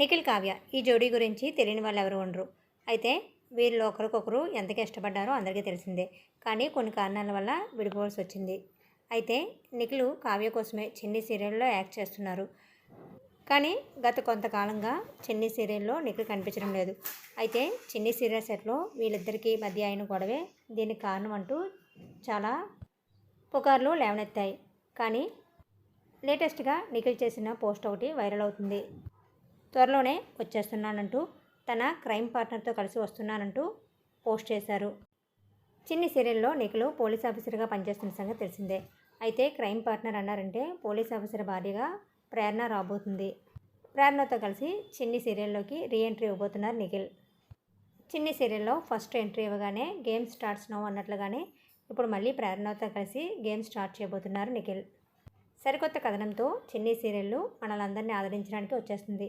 నిఖిల్ కావ్య ఈ జోడీ గురించి తెలియని వాళ్ళు ఎవరు ఉండరు అయితే వీళ్ళు ఒకరికొకరు ఎంతగా ఇష్టపడ్డారో అందరికీ తెలిసిందే కానీ కొన్ని కారణాల వల్ల విడిపోవాల్సి వచ్చింది అయితే నిఖిలు కావ్య కోసమే చిన్ని సీరియల్లో యాక్ట్ చేస్తున్నారు కానీ గత కొంతకాలంగా చిన్ని సీరియల్లో నిఖిల్ కనిపించడం లేదు అయితే చిన్ని సీరియల్ సెట్లో వీళ్ళిద్దరికీ మధ్య అయిన గొడవే దీనికి కారణం అంటూ చాలా పుకార్లు లేవనెత్తాయి కానీ లేటెస్ట్గా నిఖిల్ చేసిన పోస్ట్ ఒకటి వైరల్ అవుతుంది త్వరలోనే వచ్చేస్తున్నానంటూ తన క్రైమ్ పార్ట్నర్తో కలిసి వస్తున్నానంటూ పోస్ట్ చేశారు చిన్ని సీరియల్లో నిఖిలు పోలీస్ ఆఫీసర్గా పనిచేస్తున్న సంగతి తెలిసిందే అయితే క్రైమ్ పార్ట్నర్ అన్నారంటే పోలీస్ ఆఫీసర్ భార్యగా ప్రేరణ రాబోతుంది ప్రేరణతో కలిసి చిన్ని సీరియల్లోకి రీఎంట్రీ ఇవ్వబోతున్నారు నిఖిల్ చిన్ని సీరియల్లో ఫస్ట్ ఎంట్రీ ఇవ్వగానే గేమ్ స్టార్ట్స్ నో అన్నట్లుగానే ఇప్పుడు మళ్ళీ ప్రేరణతో కలిసి గేమ్ స్టార్ట్ చేయబోతున్నారు నిఖిల్ సరికొత్త కథనంతో చిన్ని సీరియల్లు మనల్ని ఆదరించడానికి వచ్చేస్తుంది